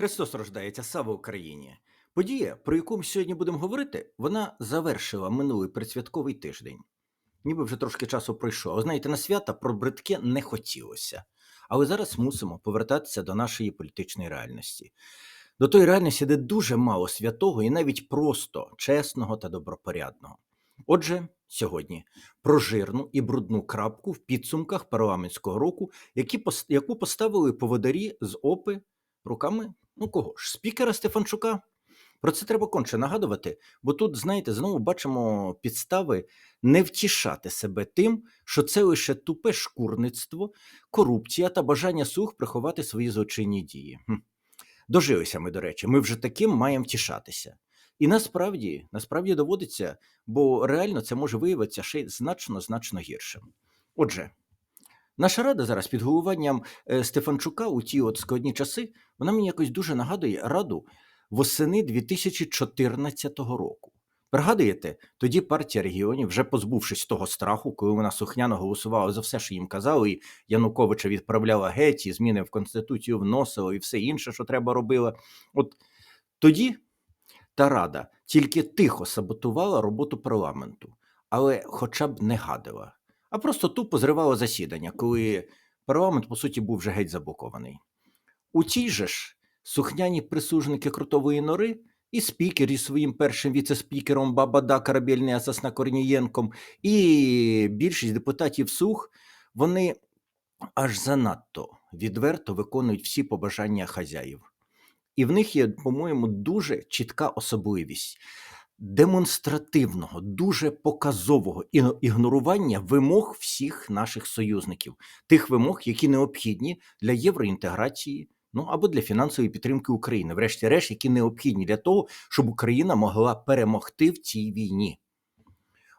Христос рождається, слава Україні! Подія, про яку ми сьогодні будемо говорити, вона завершила минулий предсвятковий тиждень. Ніби вже трошки часу пройшло. Знаєте, на свята про бридке не хотілося. Але зараз мусимо повертатися до нашої політичної реальності. До тої реальності, де дуже мало святого і навіть просто чесного та добропорядного. Отже, сьогодні про жирну і брудну крапку в підсумках парламентського року, які, яку поставили поводарі з ОПИ руками ну кого ж, спікера Стефанчука. Про це треба конче нагадувати, бо тут, знаєте, знову бачимо підстави не втішати себе тим, що це лише тупе шкурництво, корупція та бажання сух приховати свої злочинні дії. Хм. Дожилися ми, до речі, ми вже таким маємо втішатися. І насправді, насправді доводиться, бо реально це може виявитися ще значно значно гіршим. Отже, наша рада зараз під головуванням е, Стефанчука у ті от складні часи, вона мені якось дуже нагадує раду восени 2014 року. Пригадуєте, тоді партія регіонів, вже позбувшись того страху, коли вона сухняно голосувала за все, що їм казали, і Януковича відправляла геть, і зміни в Конституцію вносила, і все інше, що треба робила. От тоді та рада тільки тихо саботувала роботу парламенту, але хоча б не гадила, а просто тупо зривала засідання, коли парламент, по суті, був вже геть заблокований. У тій же ж сухняні присужники крутової нори і спікер із своїм першим віце-спікером Бабада Корабельний Асасна Корнієнком, і більшість депутатів сух, вони аж занадто відверто виконують всі побажання хазяїв. І в них є, по-моєму, дуже чітка особливість демонстративного, дуже показового ігнорування вимог всіх наших союзників, тих вимог, які необхідні для євроінтеграції, ну або для фінансової підтримки України, врешті-решт, які необхідні для того, щоб Україна могла перемогти в цій війні.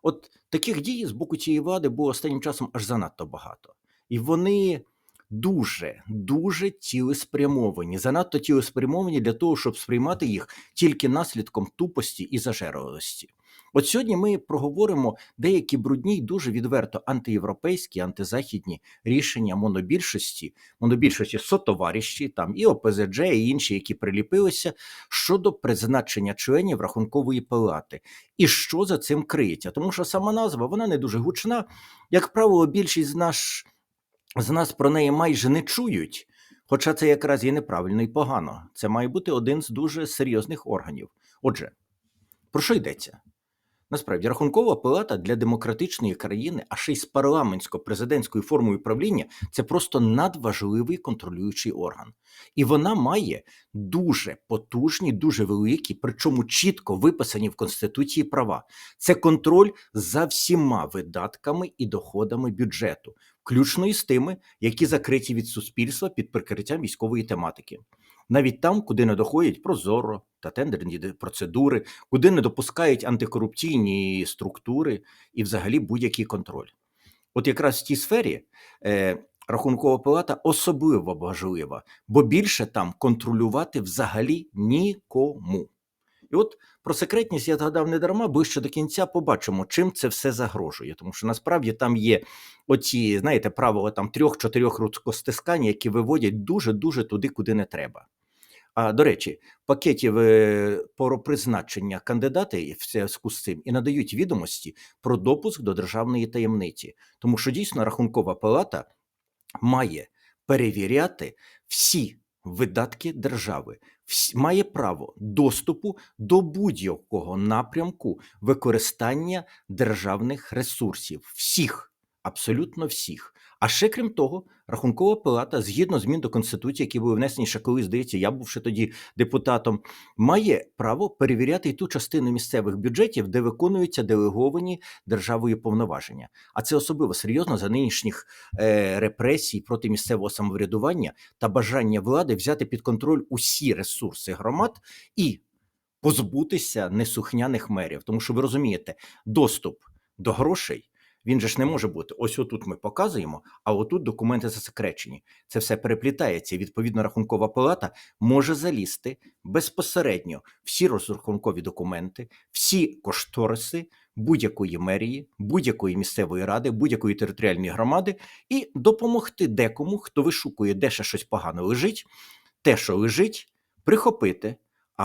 От таких дій з боку цієї влади було останнім часом аж занадто багато. І вони дуже, дуже цілеспрямовані, занадто цілеспрямовані для того, щоб сприймати їх тільки наслідком тупості і зажерливості. От сьогодні ми проговоримо деякі брудні й дуже відверто антиєвропейські, антизахідні рішення монобільшості, монобільшості сотоваріщі, там і ОПЗЖ, і інші, які приліпилися щодо призначення членів рахункової палати. І що за цим криється? Тому що сама назва вона не дуже гучна. Як правило, більшість з нас, з нас про неї майже не чують. Хоча це якраз є неправильно і погано. Це має бути один з дуже серйозних органів. Отже, про що йдеться? Насправді, рахункова палата для демократичної країни, а ще й з парламентсько-президентською формою правління, це просто надважливий контролюючий орган. І вона має дуже потужні, дуже великі, причому чітко виписані в Конституції права. Це контроль за всіма видатками і доходами бюджету, включно із тими, які закриті від суспільства під прикриттям військової тематики. Навіть там, куди не доходять прозоро та тендерні процедури, куди не допускають антикорупційні структури і взагалі будь-який контроль. От якраз в тій сфері е, рахункова палата особливо важлива, бо більше там контролювати взагалі нікому. І от про секретність я згадав не дарма, ближче до кінця побачимо, чим це все загрожує. Тому що насправді там є оці, знаєте, правила там трьох-чотирьох рукостискань, які виводять дуже-дуже туди, куди не треба. А до речі, пакетів е, про призначення кандидата в зв'язку з цим і надають відомості про допуск до державної таємниці, тому що дійсно рахункова палата має перевіряти всі видатки держави, має право доступу до будь-якого напрямку використання державних ресурсів, всіх, абсолютно всіх. А ще крім того, рахункова палата, згідно змін до конституції, які були внесені ще коли, здається, я був ще тоді депутатом, має право перевіряти і ту частину місцевих бюджетів, де виконуються делеговані державою повноваження. А це особливо серйозно за нинішніх е, репресій проти місцевого самоврядування та бажання влади взяти під контроль усі ресурси громад і позбутися несухняних мерів. Тому що ви розумієте, доступ до грошей. Він же ж не може бути. Ось отут ми показуємо, а отут документи засекречені. Це все переплітається. Відповідно, рахункова палата може залізти безпосередньо всі розрахункові документи, всі кошториси будь-якої мерії, будь-якої місцевої ради, будь-якої територіальної громади і допомогти декому, хто вишукує, де ще щось погано лежить, те, що лежить, прихопити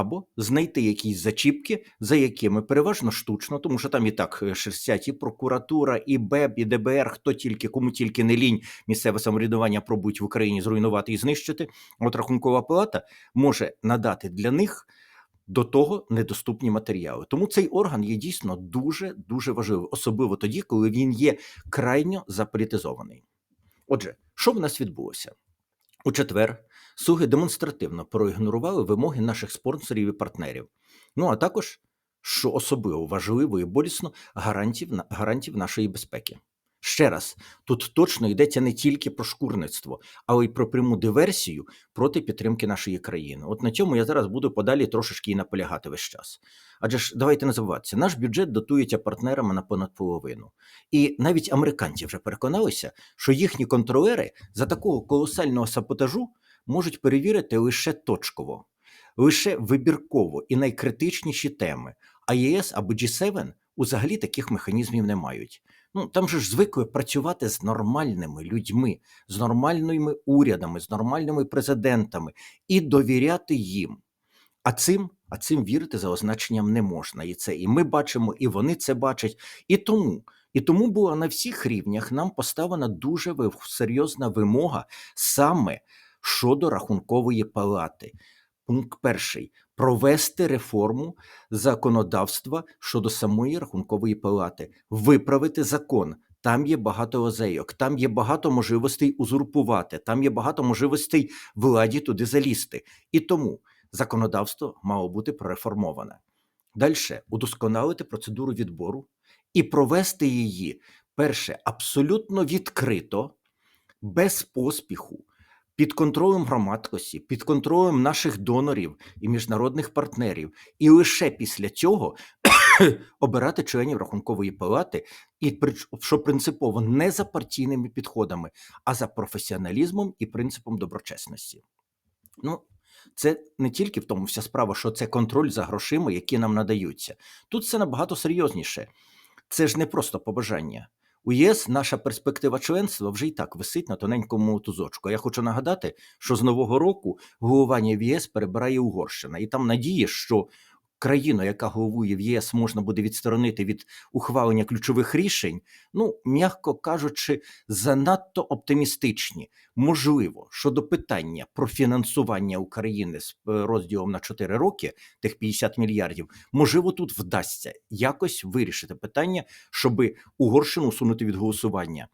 або знайти якісь зачіпки, за якими переважно штучно, тому що там і так е, шерстять і прокуратура, і БЕБ, і ДБР, хто тільки, кому тільки не лінь місцеве самоврядування пробують в Україні зруйнувати і знищити. От рахункова палата може надати для них. До того недоступні матеріали. Тому цей орган є дійсно дуже дуже важливий, особливо тоді, коли він є крайньо заполітизований. Отже, що в нас відбулося? У четвер Суги демонстративно проігнорували вимоги наших спонсорів і партнерів. Ну а також, що особливо важливо і болісно, гарантів, гарантів нашої безпеки. Ще раз, тут точно йдеться не тільки про шкурництво, але й про пряму диверсію проти підтримки нашої країни. От на цьому я зараз буду подалі трошечки і наполягати весь час. Адже ж давайте не забуватися, наш бюджет дотується партнерами на понад половину. І навіть американці вже переконалися, що їхні контролери за такого колосального саботажу можуть перевірити лише точково, лише вибірково і найкритичніші теми. А ЄС або G7 взагалі таких механізмів не мають. Ну там же ж звикли працювати з нормальними людьми, з нормальними урядами, з нормальними президентами і довіряти їм. А цим, а цим вірити за означенням не можна. І це і ми бачимо, і вони це бачать. І тому, і тому була на всіх рівнях нам поставлена дуже серйозна вимога саме щодо рахункової палати. Пункт перший провести реформу законодавства щодо самої рахункової палати, виправити закон. Там є багато озейок, там є багато можливостей узурпувати, там є багато можливостей владі туди залізти. І тому законодавство мало бути прореформоване. Далі удосконалити процедуру відбору і провести її перше абсолютно відкрито, без поспіху під контролем громадськості, під контролем наших донорів і міжнародних партнерів, і лише після цього обирати членів рахункової палати, і що принципово не за партійними підходами, а за професіоналізмом і принципом доброчесності. Ну, це не тільки в тому вся справа, що це контроль за грошима, які нам надаються. Тут все набагато серйозніше. Це ж не просто побажання. У ЄС наша перспектива членства вже й так висить на тоненькому тузочку. Я хочу нагадати, що з нового року головування в ЄС перебирає Угорщина, і там надії, що країну, яка головує в ЄС, можна буде відсторонити від ухвалення ключових рішень, ну м'яко кажучи, занадто оптимістичні. Можливо, щодо питання про фінансування України з е, розділом на 4 роки, тих 50 мільярдів, можливо, тут вдасться якось вирішити питання, щоб Угорщину усунути від голосування.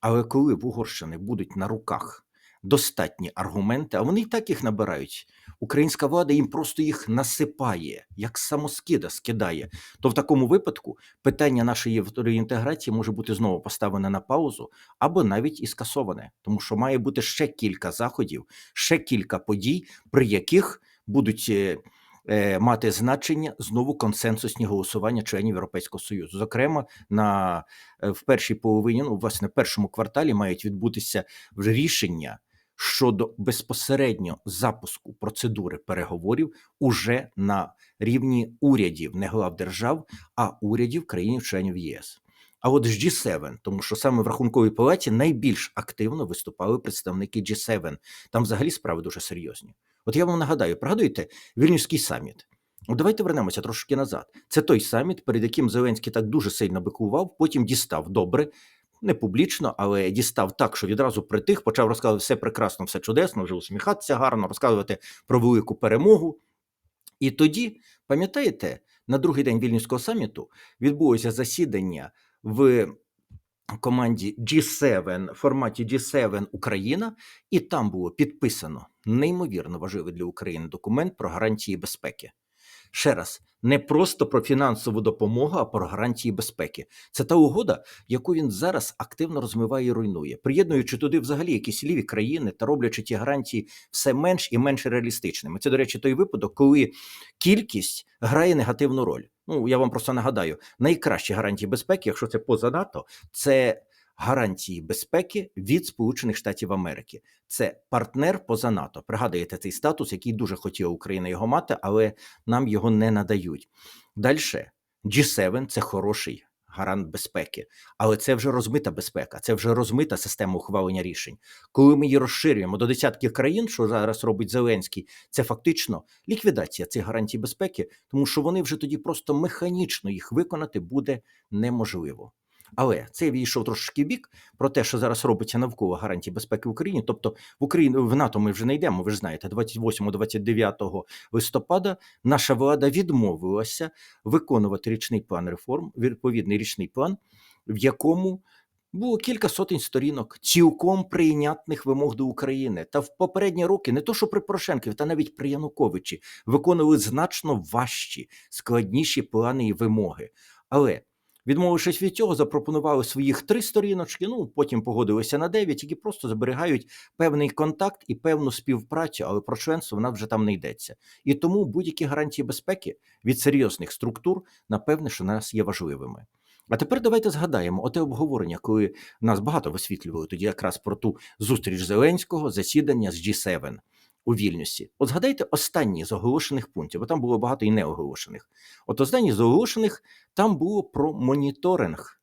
Але коли в Угорщини будуть на руках достатні аргументи, а вони і так їх набирають. Українська влада їм просто їх насипає, як самоскида скидає. То в такому випадку питання нашої євроінтеграції може бути знову поставлене на паузу або навіть і скасоване, тому що має бути ще кілька заходів, ще кілька подій, при яких будуть. Е, е, мати значення знову консенсусні голосування членів Європейського союзу. Зокрема, на е, в першій половині, ну власне, першому кварталі мають відбутися рішення щодо безпосередньо запуску процедури переговорів уже на рівні урядів, не глав держав, а урядів країн-членів ЄС. А от з G7, тому що саме в рахунковій палаті найбільш активно виступали представники G7. Там взагалі справи дуже серйозні. От я вам нагадаю, пригадуєте Вільнюський саміт. Ну, давайте вернемося трошки назад. Це той саміт, перед яким Зеленський так дуже сильно бикував, потім дістав добре, не публічно, але дістав так, що відразу притих, почав розказувати все прекрасно, все чудесно, вже усміхатися гарно, розказувати про велику перемогу. І тоді, пам'ятаєте, на другий день вільнюського саміту відбулося засідання в команді G7 в форматі G7 Україна, і там було підписано неймовірно важливий для України документ про гарантії безпеки. Ще раз, не просто про фінансову допомогу, а про гарантії безпеки. Це та угода, яку він зараз активно розмиває і руйнує, приєднуючи туди взагалі якісь ліві країни та роблячи ті гарантії все менш і менш реалістичними. Це, до речі, той випадок, коли кількість грає негативну роль. Ну я вам просто нагадаю, найкращі гарантії безпеки, якщо це поза НАТО, це гарантії безпеки від Сполучених Штатів Америки. Це партнер поза НАТО. Пригадуєте цей статус, який дуже хотіла Україна його мати, але нам його не надають. Далі G7 – це хороший гарант безпеки. Але це вже розмита безпека, це вже розмита система ухвалення рішень. Коли ми її розширюємо до десятків країн, що зараз робить Зеленський, це фактично ліквідація цих гарантій безпеки, тому що вони вже тоді просто механічно їх виконати буде неможливо. Але це я відійшов трошки в бік про те, що зараз робиться навколо гарантій безпеки в Україні. Тобто в Україну в НАТО ми вже не йдемо. Ви ж знаєте, 28-29 листопада наша влада відмовилася виконувати річний план реформ, відповідний річний план, в якому було кілька сотень сторінок цілком прийнятних вимог до України. Та в попередні роки не то, що при Порошенкові, та навіть при Януковичі виконували значно важчі, складніші плани і вимоги. Але Відмовившись від цього, запропонували своїх три сторіночки. Ну потім погодилися на дев'ять, які просто зберігають певний контакт і певну співпрацю, але про членство вона вже там не йдеться. І тому будь-які гарантії безпеки від серйозних структур, напевне, що нас є важливими. А тепер давайте згадаємо оте обговорення, коли нас багато висвітлювали тоді якраз про ту зустріч Зеленського, засідання з G7 у Вільнюсі. От згадайте останні з оголошених пунктів, бо там було багато і неоголошених. От останні з оголошених там було про моніторинг.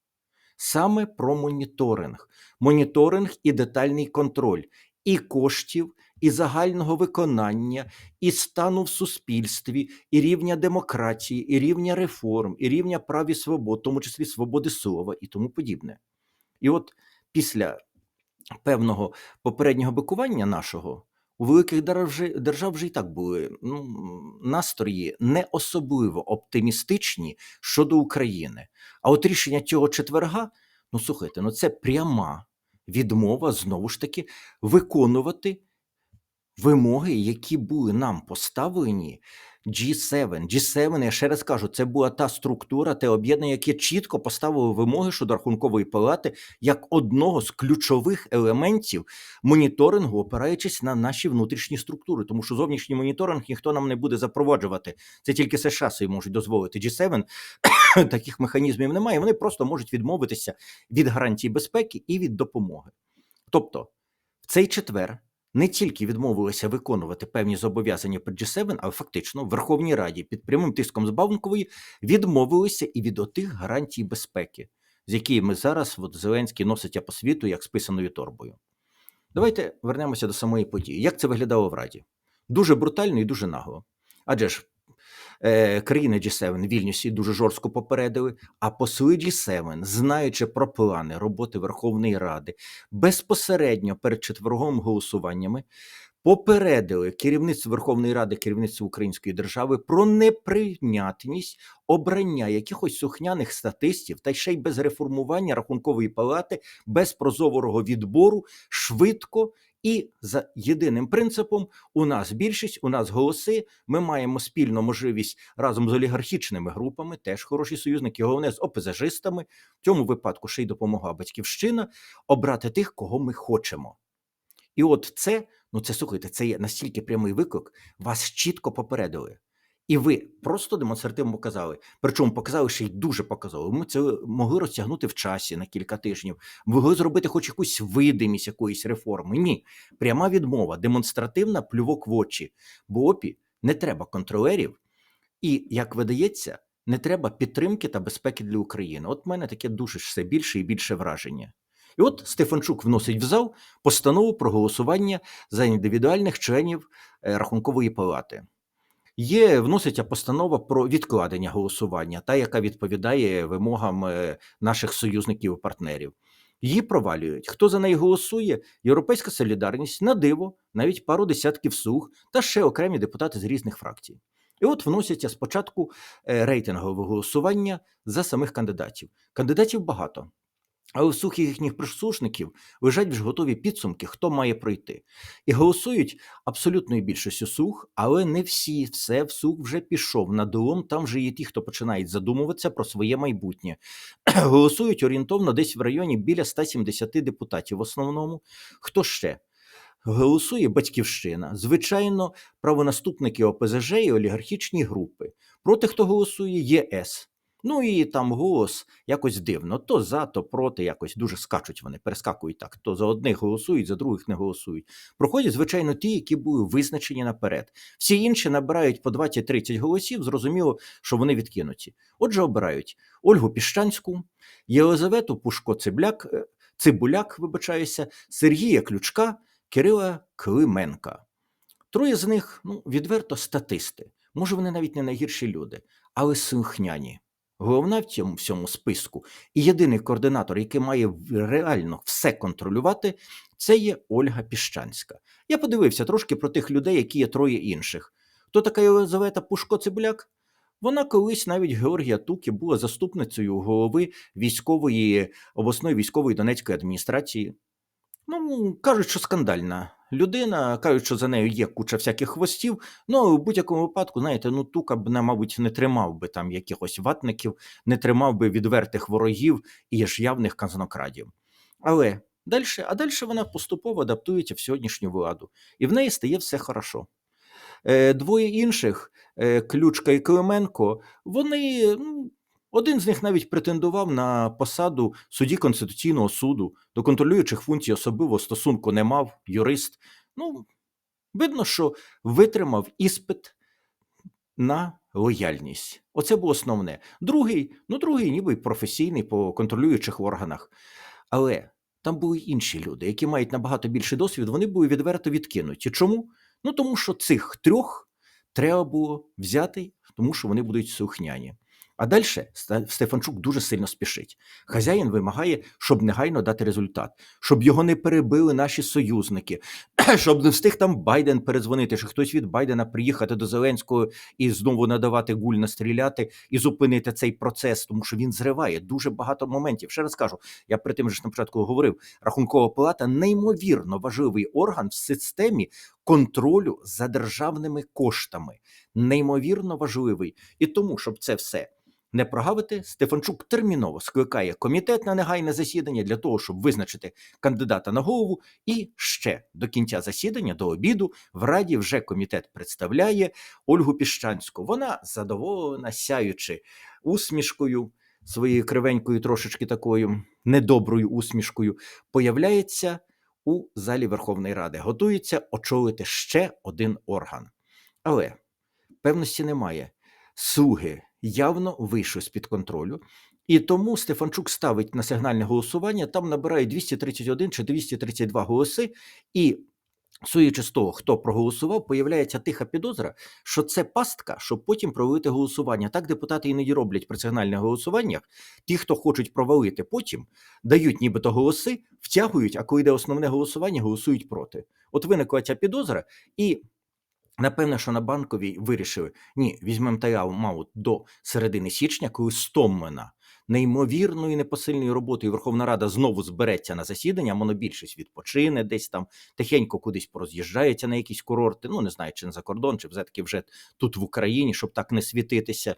Саме про моніторинг, моніторинг і детальний контроль і коштів, і загального виконання, і стану в суспільстві, і рівня демократії, і рівня реформ, і рівня прав і свобод, в тому числі свободи слова і тому подібне. І от після певного попереднього бикування нашого у великих держав, вже і так були ну, настрої не особливо оптимістичні щодо України. А от рішення цього четверга, ну слухайте, ну це пряма відмова знову ж таки виконувати вимоги, які були нам поставлені G7. G7, я ще раз кажу, це була та структура, те об'єднання, яке чітко поставило вимоги щодо рахункової палати як одного з ключових елементів моніторингу, опираючись на наші внутрішні структури, тому що зовнішній моніторинг ніхто нам не буде запроваджувати. Це тільки США собі можуть дозволити. G7 таких механізмів немає. Вони просто можуть відмовитися від гарантій безпеки і від допомоги. Тобто, в цей четвер не тільки відмовилися виконувати певні зобов'язання при G7, але фактично в Верховній Раді під прямим тиском з Баункової відмовилися і від отих гарантій безпеки, з якими зараз от, Зеленський носить по світу як списаною торбою. Давайте вернемося до самої події. Як це виглядало в Раді? Дуже брутально і дуже нагло. Адже ж е, країни G7 Вільнюсі дуже жорстко попередили, а посли G7, знаючи про плани роботи Верховної Ради, безпосередньо перед четверговими голосуваннями попередили керівництво Верховної Ради, керівництво Української держави про неприйнятність обрання якихось сухняних статистів та ще й без реформування рахункової палати, без прозорого відбору швидко і за єдиним принципом: у нас більшість, у нас голоси. Ми маємо спільну можливість разом з олігархічними групами, теж хороші союзники, головне з ОПЗЖистами. В цьому випадку ще й допомогла батьківщина обрати тих, кого ми хочемо. І от це, ну це слухайте, це є настільки прямий виклик, вас чітко попередили. І ви просто демонстративно показали. Причому показали ще й дуже показали. Ми це могли розтягнути в часі на кілька тижнів, могли зробити хоч якусь видимість якоїсь реформи. Ні, пряма відмова, демонстративна плювок в очі. Бо опі не треба контролерів, і як видається, не треба підтримки та безпеки для України. От в мене таке дуже все більше і більше враження. І от Стефанчук вносить в зал постанову про голосування за індивідуальних членів е, рахункової палати. Є вноситься постанова про відкладення голосування, та яка відповідає вимогам е, наших союзників і партнерів. Її провалюють. Хто за неї голосує? Європейська солідарність на диво, навіть пару десятків слуг та ще окремі депутати з різних фракцій. І от вносяться спочатку е, рейтингове голосування за самих кандидатів. Кандидатів багато. Але у сухих їхніх прислушників лежать вже готові підсумки, хто має пройти. І голосують абсолютною більшістю сух, але не всі. Все в сух вже пішов на долом. Там вже є ті, хто починають задумуватися про своє майбутнє. Голосують орієнтовно десь в районі біля 170 депутатів. В основному хто ще? Голосує батьківщина, звичайно, правонаступники ОПЗЖ і олігархічні групи. Проти хто голосує ЄС. Ну і там голос якось дивно. То за, то проти, якось дуже скачуть вони, перескакують так. То за одних голосують, за других не голосують. Проходять, звичайно, ті, які були визначені наперед. Всі інші набирають по 20-30 голосів, зрозуміло, що вони відкинуті. Отже, обирають Ольгу Піщанську, Єлизавету Пушко Цибляк, е, Цибуляк, вибачаюся, Сергія Ключка, Кирила Клименка. Троє з них ну, відверто статисти. Може, вони навіть не найгірші люди, але слухняні. Головна в цьому всьому списку і єдиний координатор, який має реально все контролювати, це є Ольга Піщанська. Я подивився трошки про тих людей, які є троє інших. Хто така Єлизавета Пушко Цибуляк? Вона колись навіть Георгія Туки була заступницею голови військової обласної військової Донецької адміністрації. Ну, кажуть, що скандальна людина, кажуть, що за нею є куча всяких хвостів. Ну, в будь-якому випадку, знаєте, ну тука б, мабуть, не тримав би там якихось ватників, не тримав би відвертих ворогів і ж явних казнокрадів. Але далі, а далі вона поступово адаптується в сьогоднішню владу, і в неї стає все хорошо. Е, Двоє інших, е, Ключка і Клименко, вони. Ну, один з них навіть претендував на посаду судді Конституційного суду, до контролюючих функцій особливо стосунку не мав, юрист. Ну, видно, що витримав іспит на лояльність. Оце було основне. Другий, ну, другий, ніби професійний по контролюючих органах. Але там були інші люди, які мають набагато більший досвід, вони були відверто відкинуті. Чому? Ну тому що цих трьох треба було взяти, тому що вони будуть слухняні. А далі Стефанчук дуже сильно спішить. Хазяїн вимагає, щоб негайно дати результат, щоб його не перебили наші союзники, щоб не встиг там Байден передзвонити, що хтось від Байдена приїхати до Зеленського і знову надавати гуль настріляти і зупинити цей процес, тому що він зриває дуже багато моментів. Ще раз кажу, я при тим же ж на початку говорив, рахункова палата неймовірно важливий орган в системі контролю за державними коштами. Неймовірно важливий. І тому, щоб це все не прогавити, Стефанчук терміново скликає комітет на негайне засідання для того, щоб визначити кандидата на голову. І ще до кінця засідання, до обіду, в раді вже комітет представляє Ольгу Піщанську. Вона задоволена, сяючи усмішкою. Своєю кривенькою, трошечки такою недоброю усмішкою, появляється у залі Верховної Ради, готується очолити ще один орган. Але певності немає. Слуги явно вийшли з-під контролю, і тому Стефанчук ставить на сигнальне голосування, там набирає 231 чи 232 голоси, і судячи з того, хто проголосував, появляється тиха підозра, що це пастка, щоб потім провалити голосування. Так депутати іноді роблять при сигнальних голосуваннях. Ті, хто хочуть провалити потім, дають нібито голоси, втягують, а коли йде основне голосування, голосують проти. От виникла ця підозра, і Напевне, що на банковій вирішили: ні, візьмемо тайм-аут до середини січня, коли стомлена неймовірною непосильною роботою Верховна Рада знову збереться на засідання, монобільшість відпочине десь там, тихенько кудись пороз'їжджається на якісь курорти. Ну не знаю, чи не за кордон, чи все-таки вже тут в Україні, щоб так не світитися.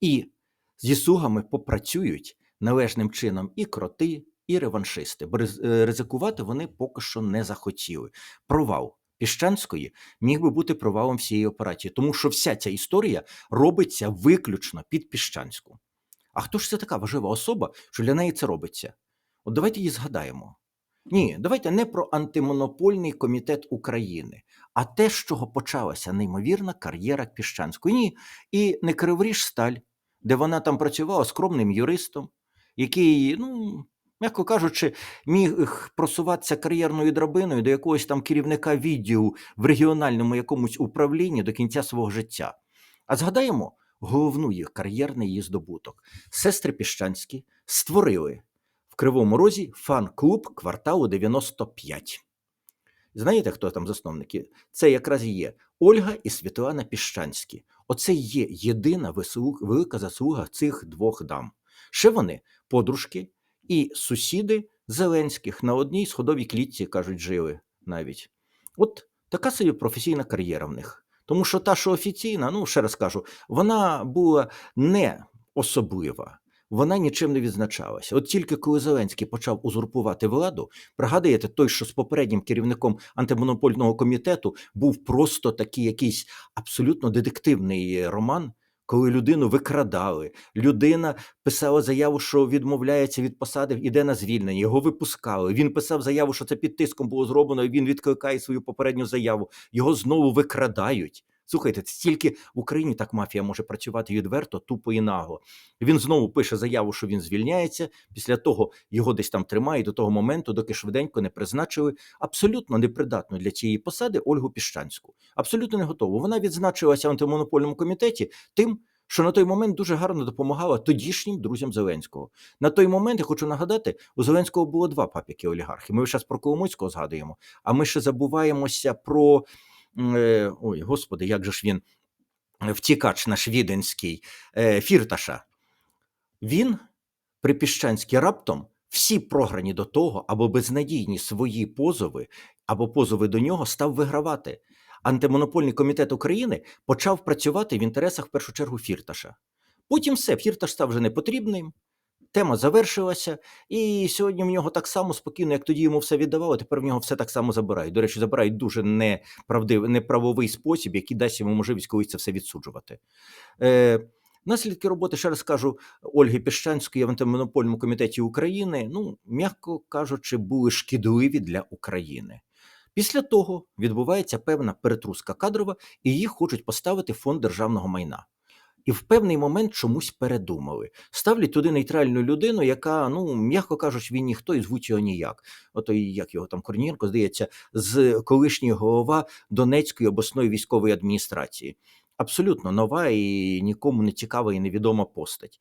І зі слугами попрацюють належним чином і кроти, і реваншисти. Бо е, ризикувати вони поки що не захотіли. Провал. Піщанської міг би бути провалом всієї операції, тому що вся ця історія робиться виключно під Піщанську. А хто ж це така важлива особа, що для неї це робиться? От давайте її згадаємо. Ні, давайте не про антимонопольний комітет України, а те, з чого почалася неймовірна кар'єра Піщанської. Ні, і не Криворіж Сталь, де вона там працювала скромним юристом, який, ну, м'яко кажучи, міг просуватися кар'єрною драбиною до якогось там керівника відділу в регіональному якомусь управлінні до кінця свого життя. А згадаємо головну їх кар'єрний її здобуток. Сестри Піщанські створили в Кривому Розі фан-клуб кварталу 95. Знаєте, хто там засновники? Це якраз і є Ольга і Світлана Піщанські. Оце є єдина велика заслуга цих двох дам. Ще вони подружки і сусіди Зеленських на одній сходовій клітці, кажуть, жили навіть. От така собі професійна кар'єра в них. Тому що та, що офіційна, ну ще раз кажу, вона була не особлива, вона нічим не відзначалася. От тільки коли Зеленський почав узурпувати владу, пригадуєте, той, що з попереднім керівником антимонопольного комітету був просто такий якийсь абсолютно детективний роман, коли людину викрадали, людина писала заяву, що відмовляється від посади, іде на звільнення, його випускали. Він писав заяву, що це під тиском було зроблено, і він відкликає свою попередню заяву. Його знову викрадають. Слухайте, це тільки в Україні так мафія може працювати відверто, тупо і нагло. Він знову пише заяву, що він звільняється. Після того його десь там тримають до того моменту, доки швиденько не призначили абсолютно непридатну для цієї посади Ольгу Піщанську. Абсолютно не готову. Вона відзначилася в антимонопольному комітеті тим, що на той момент дуже гарно допомагала тодішнім друзям Зеленського. На той момент я хочу нагадати, у Зеленського було два папіки олігархи. Ми зараз про Коломойського згадуємо, а ми ще забуваємося про ой, господи, як же ж він е, втікач наш віденський е, Фірташа. Він при Піщанській раптом всі програні до того, або безнадійні свої позови, або позови до нього став вигравати. Антимонопольний комітет України почав працювати в інтересах в першу чергу Фірташа. Потім все, Фірташ став вже непотрібним, тема завершилася, і сьогодні в нього так само спокійно, як тоді йому все віддавали, тепер в нього все так само забирають. До речі, забирають дуже неправдивий, неправовий спосіб, який дасть йому можливість колись це все відсуджувати. Е, Наслідки роботи, ще раз кажу, Ольги Піщанської в антимонопольному комітеті України, ну, м'яко кажучи, були шкідливі для України. Після того відбувається певна перетруска кадрова, і їх хочуть поставити фонд державного майна. І в певний момент чомусь передумали. Ставлять туди нейтральну людину, яка, ну, м'яко кажучи, він ніхто і звуть його ніяк. Ото як його там Корнієнко, здається, з колишньої голова Донецької обласної військової адміністрації. Абсолютно нова і нікому не цікава і невідома постать.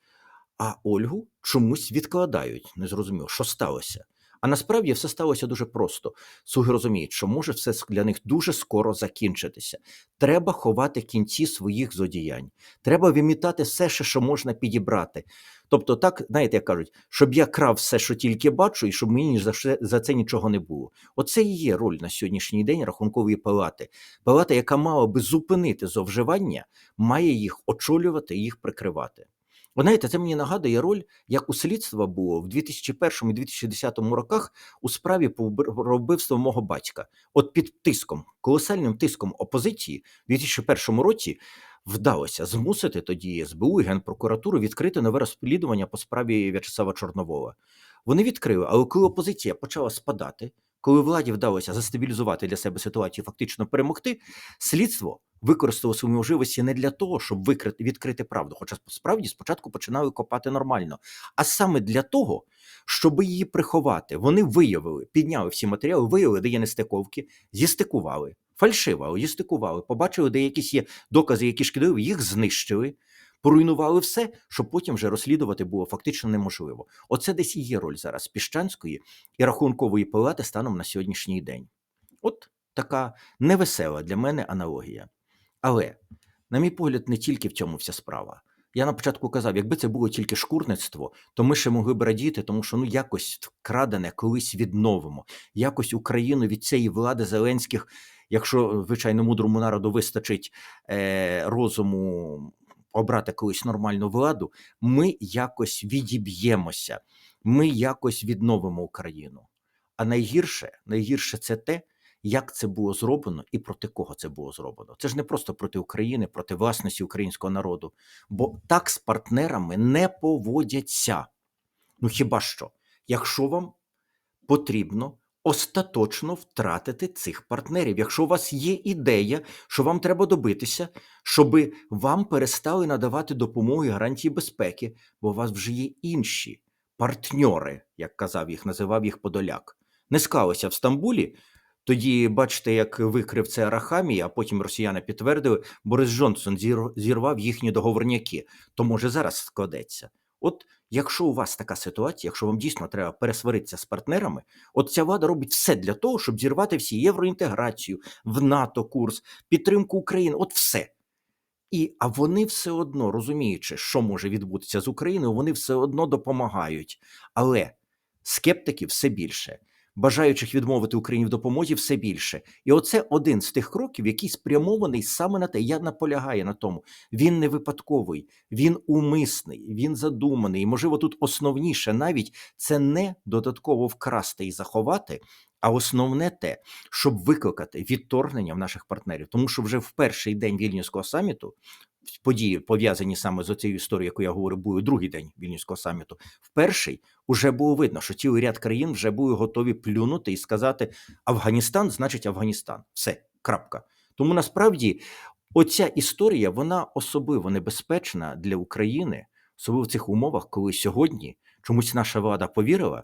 А Ольгу чомусь відкладають. Не зрозуміло, що сталося. А насправді все сталося дуже просто. Слуги розуміють, що може все для них дуже скоро закінчитися. Треба ховати кінці своїх зодіянь. Треба вимітати все, що можна підібрати. Тобто, так, знаєте, як кажуть, щоб я крав все, що тільки бачу, і щоб мені за, все, за це нічого не було. Оце і є роль на сьогоднішній день рахункової палати. Палата, яка мала би зупинити зловживання, має їх очолювати і їх прикривати. Ви знаєте, це мені нагадує роль, як у слідства було в 2001 і 2010 роках у справі про вбивство мого батька. От під тиском, колосальним тиском опозиції в 2001 році вдалося змусити тоді СБУ і Генпрокуратуру відкрити нове розслідування по справі В'ячеслава Чорновола. Вони відкрили, але коли опозиція почала спадати, коли владі вдалося застабілізувати для себе ситуацію, фактично перемогти, слідство використало свої можливості не для того, щоб викрити відкрити правду, хоча справді спочатку починали копати нормально, а саме для того, щоб її приховати. Вони виявили, підняли всі матеріали, виявили, де є нестиковки, зістикували, фальшиво, але зістикували, побачили, де якісь є докази, які шкідливі, їх знищили. Поруйнували все, щоб потім вже розслідувати було фактично неможливо. Оце десь і є роль зараз Піщанської і рахункової палати станом на сьогоднішній день. От така невесела для мене аналогія. Але, на мій погляд, не тільки в цьому вся справа. Я на початку казав, якби це було тільки шкурництво, то ми ще могли б радіти, тому що ну якось вкрадене колись відновимо, якось Україну від цієї влади Зеленських, якщо звичайно мудрому народу вистачить е, розуму обрати колись нормальну владу, ми якось відіб'ємося, ми якось відновимо Україну. А найгірше, найгірше це те, як це було зроблено і проти кого це було зроблено. Це ж не просто проти України, проти власності українського народу. Бо так з партнерами не поводяться. Ну хіба що, якщо вам потрібно остаточно втратити цих партнерів, якщо у вас є ідея, що вам треба добитися, щоб вам перестали надавати допомогу і гарантії безпеки, бо у вас вже є інші партньори, як казав їх, називав їх Подоляк. Не склалося в Стамбулі. Тоді бачите, як викрив це Арахамі, а потім росіяни підтвердили, Борис Джонсон зірвав їхні договорняки. То може зараз складеться. От якщо у вас така ситуація, якщо вам дійсно треба пересваритися з партнерами, от ця влада робить все для того, щоб зірвати всі євроінтеграцію, в НАТО курс, підтримку України, от все. І а вони все одно розуміючи, що може відбутися з Україною, вони все одно допомагають. Але скептиків все більше бажаючих відмовити Україні в допомозі все більше. І оце один з тих кроків, який спрямований саме на те. Я наполягаю на тому. Він не випадковий, він умисний, він задуманий. І, можливо, тут основніше навіть це не додатково вкрасти і заховати. А основне те, щоб викликати відторгнення в наших партнерів, тому що вже в перший день вільнюського саміту події, пов'язані саме з цією історією, яку я говорю, був другий день вільнюського саміту. В перший уже було видно, що цілий ряд країн вже були готові плюнути і сказати: Афганістан значить Афганістан. Все, крапка. Тому насправді оця історія вона особливо небезпечна для України, особливо в цих умовах, коли сьогодні чомусь наша влада повірила,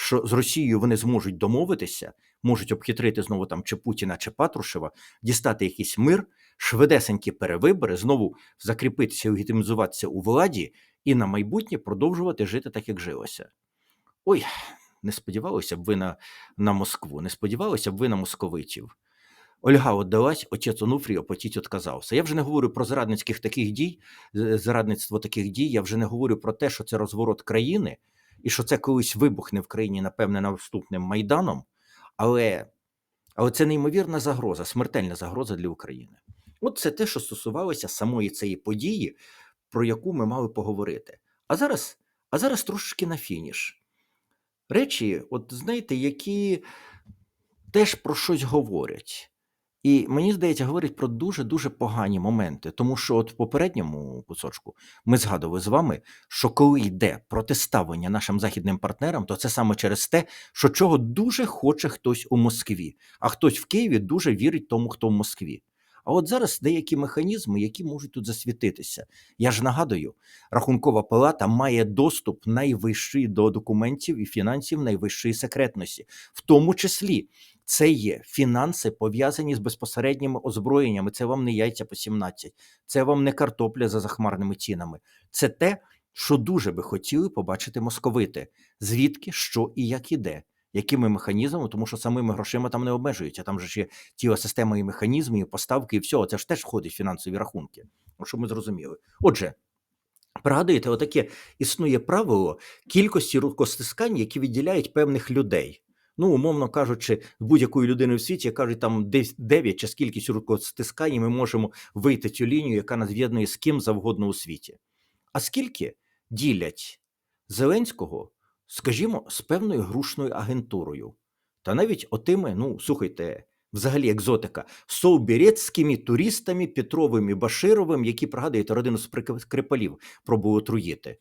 що з Росією вони зможуть домовитися, можуть обхитрити знову там чи Путіна, чи Патрушева, дістати якийсь мир, швидесенькі перевибори, знову закріпитися, легітимізуватися у владі і на майбутнє продовжувати жити так, як жилося. Ой, не сподівалися б ви на, на Москву, не сподівалися б ви на московитів. Ольга отдалась, отець Онуфрій опотіть отказався. Я вже не говорю про зрадницьких таких дій, зрадництво таких дій. Я вже не говорю про те, що це розворот країни, і що це колись вибухне в країні, напевне, наступним майданом. Але, але це неймовірна загроза, смертельна загроза для України. От це те, що стосувалося самої цієї події, про яку ми мали поговорити. А зараз, а зараз трошки на фініш. Речі, от знаєте, які теж про щось говорять. І мені здається, говорять про дуже дуже погані моменти. Тому що, от в попередньому кусочку ми згадували з вами, що коли йде протиставлення нашим західним партнерам, то це саме через те, що чого дуже хоче хтось у Москві, а хтось в Києві дуже вірить тому, хто в Москві. А от зараз деякі механізми, які можуть тут засвітитися. Я ж нагадую, рахункова палата має доступ найвищий до документів і фінансів найвищої секретності, в тому числі це є фінанси, пов'язані з безпосередніми озброєннями. Це вам не яйця по 17, це вам не картопля за захмарними цінами. Це те, що дуже би хотіли побачити московити. Звідки, що і як іде, якими механізмами, тому що самими грошима там не обмежуються. Там же ж є ті системи і механізми, і поставки, і все. Це ж теж входить в фінансові рахунки. От щоб ми зрозуміли. Отже. Пригадуєте, отаке існує правило кількості рукостискань, які відділяють певних людей. Ну, умовно кажучи, будь-якої людини в світі, кажуть, там десь 9 чи скількись рукостискань, і ми можемо вийти цю лінію, яка нас з'єднує з ким завгодно у світі. А скільки ділять Зеленського, скажімо, з певною грушною агентурою, та навіть отими, ну слухайте, взагалі екзотика, совбірецькими туристами Петровим і Башировим, які пригадуєте родину Скрипалів пробували отруїти.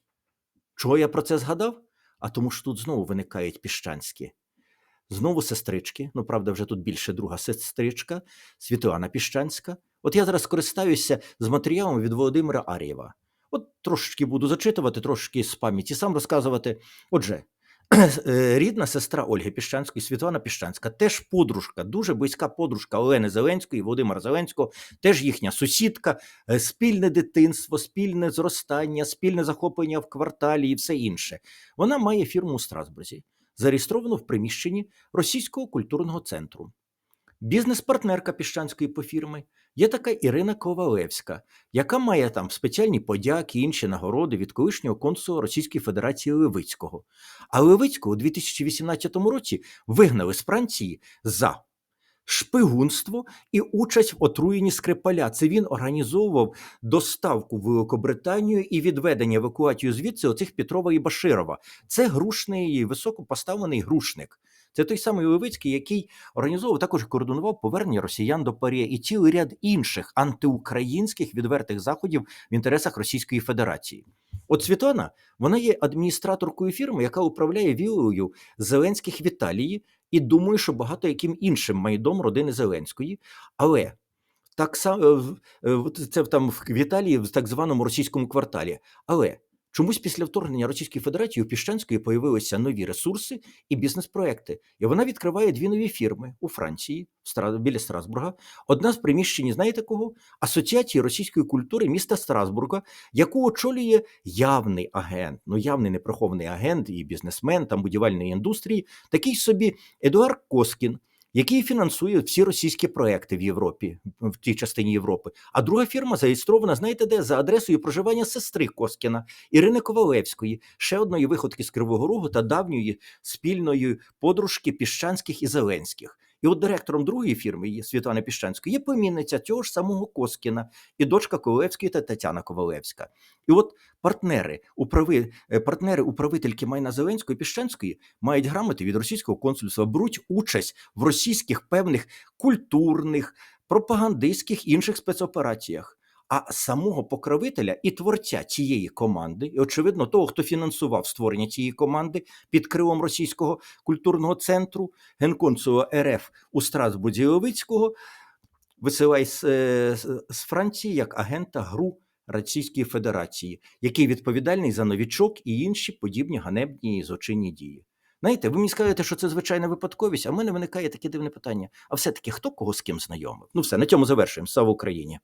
Чого я про це згадав? А тому що тут знову виникають піщанські. Знову сестрички, ну правда, вже тут більше друга сестричка, Світлана Піщанська. От я зараз користаюся з матеріалом від Володимира Ар'єва. От трошечки буду зачитувати, трошки з пам'яті сам розказувати. Отже, е, рідна сестра Ольги Піщанської, Світлана Піщанська, теж подружка, дуже близька подружка Олени Зеленської, Володимира Зеленського, теж їхня сусідка, е, спільне дитинство, спільне зростання, спільне захоплення в кварталі і все інше. Вона має фірму у Страсбурзі зареєстровано в приміщенні Російського культурного центру. Бізнес-партнерка Піщанської пофірми є така Ірина Ковалевська, яка має там спеціальні подяки і інші нагороди від колишнього консула Російської Федерації Левицького. А Левицького у 2018 році вигнали з Франції за шпигунство і участь в отруєнні Скрипаля. Це він організовував доставку в Великобританію і відведення евакуацію звідси оцих Петрова і Баширова. Це грушний високопоставлений грушник. Це той самий Левицький, який організовував також координував повернення росіян до Парія і цілий ряд інших антиукраїнських відвертих заходів в інтересах Російської Федерації. От Світлана, вона є адміністраторкою фірми, яка управляє вілою Зеленських в Італії, і думаю, що багато яким іншим майдом родини Зеленської. Але так само це там в Італії, в так званому російському кварталі. Але чомусь після вторгнення Російської Федерації у Піщанської появилися нові ресурси і бізнес-проекти. І вона відкриває дві нові фірми у Франції, біля Страсбурга. Одна з приміщень, знаєте кого? Асоціації російської культури міста Страсбурга, яку очолює явний агент, ну явний неприхований агент і бізнесмен там будівельної індустрії, такий собі Едуард Коскін який фінансує всі російські проекти в Європі, в тій частині Європи. А друга фірма зареєстрована, знаєте, де за адресою проживання сестри Коскіна Ірини Ковалевської, ще одної виходки з Кривого Рогу та давньої спільної подружки Піщанських і Зеленських. І от директором другої фірми Світлани Піщанської є помінниця цього ж самого Коскіна і дочка Ковалевської та Тетяна Ковалевська. І от партнери, управи, партнери управительки майна Зеленської Піщенської мають грамоти від російського консульства, беруть участь в російських певних культурних, пропагандистських інших спецопераціях. А самого покровителя і творця цієї команди, і очевидно, того, хто фінансував створення цієї команди під крилом російського культурного центру, генконсула РФ у Страсбурзі Левицького, висилає е, з- з Франції як агента ГРУ Російської Федерації, який відповідальний за новічок і інші подібні ганебні і злочинні дії. Знаєте, ви мені скажете, що це звичайна випадковість, а в мене виникає таке дивне питання: а все-таки хто кого з ким знайомив? Ну все, на цьому завершуємо. Слава Україні!